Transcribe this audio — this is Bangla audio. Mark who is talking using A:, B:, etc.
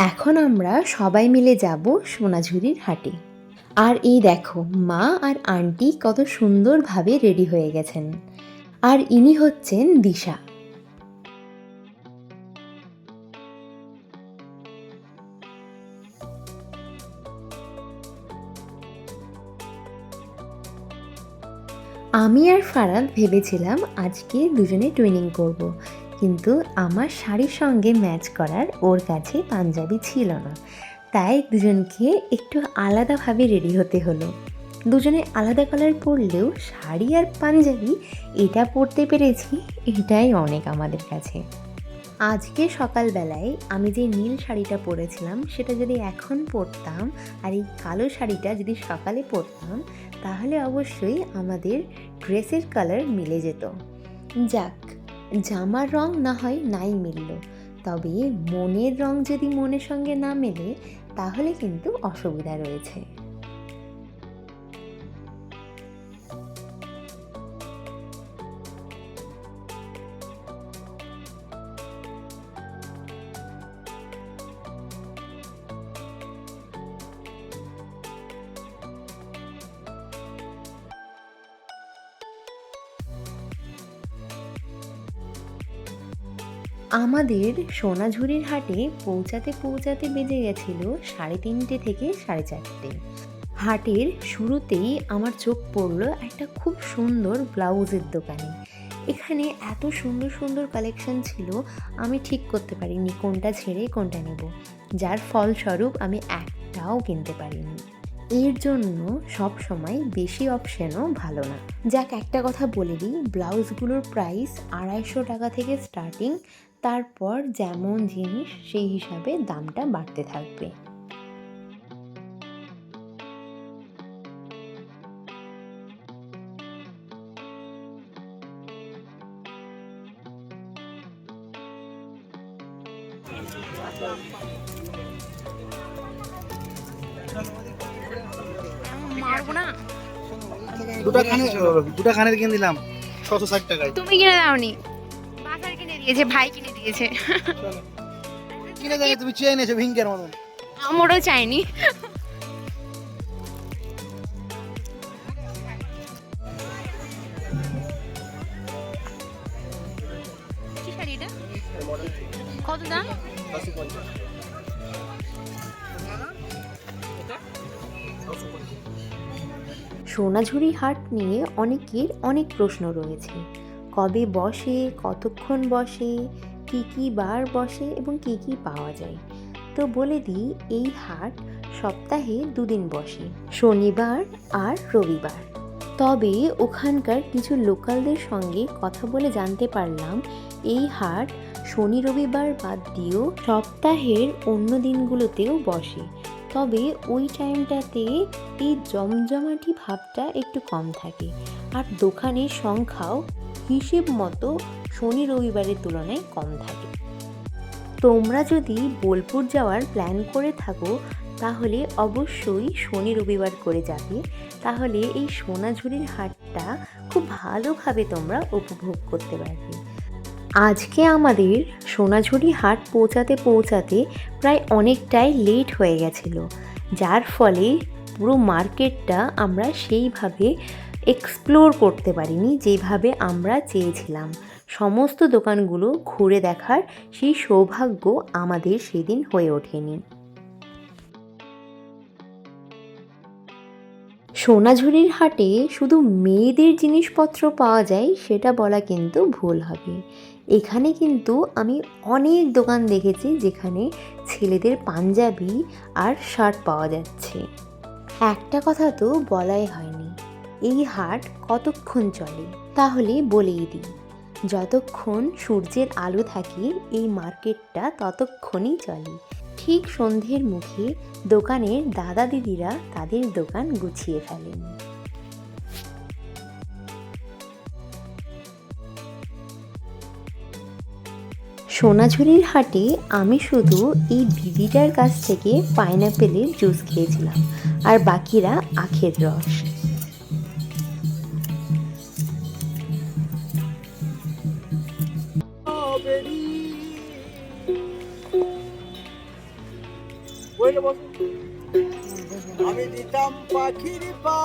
A: এখন আমরা সবাই মিলে যাব সোনাঝুরির হাটে। আর এই দেখো, মা আর আন্টি কত সুন্দরভাবে রেডি হয়ে গেছেন। আর ইনি হচ্ছেন দিশা। আমি আর ফারাদ ভেবেছিলাম আজকে দুজনে টুইনিং করব। কিন্তু আমার শাড়ির সঙ্গে ম্যাচ করার ওর কাছে পাঞ্জাবি ছিল না। তাই দুজনকে একটু আলাদাভাবে রেডি হতে হলো। দুজনে আলাদা কালার পরলেও শাড়ি আর পাঞ্জাবি এটা পরতে পেরেছি, এটাই অনেক আমাদের কাছে। আজকে সকালবেলায় আমি যে নীল শাড়িটা পরেছিলাম, সেটা যদি এখন পরতাম আর এই কালো শাড়িটা যদি সকালে পরতাম, তাহলে অবশ্যই আমাদের ড্রেসের কালার মিলে যেত। যাক জামার রং না হয় নাই মিলল। তবে মনের রং যদি মনের সঙ্গে না মেলে, তাহলে কিন্তু অসুবিধা রয়েছে। আমাদের সোনাঝুরির হাটে পৌঁছাতে পৌঁছাতে বেজে গেছিল সাড়ে তিনটে থেকে সাড়ে চারটে। হাটের শুরুতেই আমার চোখ পড়ল একটা খুব সুন্দর ব্লাউজের দোকানে। এখানে এত সুন্দর সুন্দর কালেকশন ছিল, আমি ঠিক করতে পারিনি কোনটা ছেড়ে কোনটা নেব। যার ফলস্বরূপ আমি একটাও কিনতে পারিনি। এর জন্য সব সময় বেশি অপশনও ভালো না। যাক, একটা কথা বলে দিই, ব্লাউজগুলোর প্রাইস আড়াইশো টাকা থেকে স্টার্টিং তারপর যেমন জিনিস সেই হিসাবে দামটা বাড়তে থাকবে।
B: না
C: দুটা কানের কিনে দিলাম ছশো ষাট টাকায়।
B: তুমি কিনে দাওনি? বাজার কিনে দিয়েছে ভাই কিনে দিয়েছে।
C: কিনে দেখে তুমি চেয়ে নিয়েছো ভিঙ্কের মতন।
B: আমারও চাইনি? কত দাম?
A: সোনাঝুরি হাট নিয়ে অনেকের অনেক প্রশ্ন রয়েছে। কবে বসে কতক্ষণ বসে কী কী বার বসে এবং কী কী পাওয়া যায়। তো বলে দিই, এই হাট সপ্তাহে দুদিন বসে, শনিবার আর রবিবার। তবে ওখানকার কিছু লোকালদের সঙ্গে কথা বলে জানতে পারলাম, এই হাট শনি, রবিবার বাদ দিয়েও সপ্তাহের অন্য দিনগুলোতেও বসে। তবে ওই টাইমটাতে এই জমজমাটি ভাবটা একটু কম থাকে। আর দোকানের সংখ্যাও হিসেব মতো শনি রবিবারের তুলনায় কম থাকে। তোমরা যদি বোলপুর যাওয়ার প্ল্যান করে থাকো, তাহলে অবশ্যই শনি রবিবার করে যাবে। তাহলে এই সোনাঝুরির হাটটা খুব ভালোভাবে তোমরা উপভোগ করতে পারবে। আজকে আমাদের সোনাঝুরি হাট পৌঁছাতে পৌঁছাতে প্রায় অনেকটাই লেট হয়ে গেছিল। যার ফলে পুরো মার্কেটটা আমরা সেইভাবে এক্সপ্লোর করতে পারিনি, যেভাবে আমরা চেয়েছিলাম। সমস্ত দোকানগুলো ঘুরে দেখার সেই সৌভাগ্য আমাদের সেদিন হয়ে ওঠেনি। সোনাঝুরির হাটে শুধু মেয়েদের জিনিসপত্র পাওয়া যায়, সেটা বলা কিন্তু ভুল হবে। এখানে কিন্তু আমি অনেক দোকান দেখেছি, যেখানে ছেলেদের পাঞ্জাবি আর শার্ট পাওয়া যাচ্ছে। একটা কথা তো বলাই হয়নি। এই হাট কতক্ষণ চলে? তাহলে বলেই দিই। যতক্ষণ সূর্যের আলো থাকে, এই মার্কেটটা ততক্ষণই চলে। ঠিক সন্ধ্যের মুখে দোকানের দাদা দিদিরা তাদের দোকান গুছিয়ে ফেলেন। সোনাঝুরির হাটে আমি শুধু এই দিদিটার কাছ থেকে পাইনাপেলের জুস খেয়েছিলাম, আর বাকিরা আখের রস।
D: বইলে বসো। আমি দিতাম পাখির পা।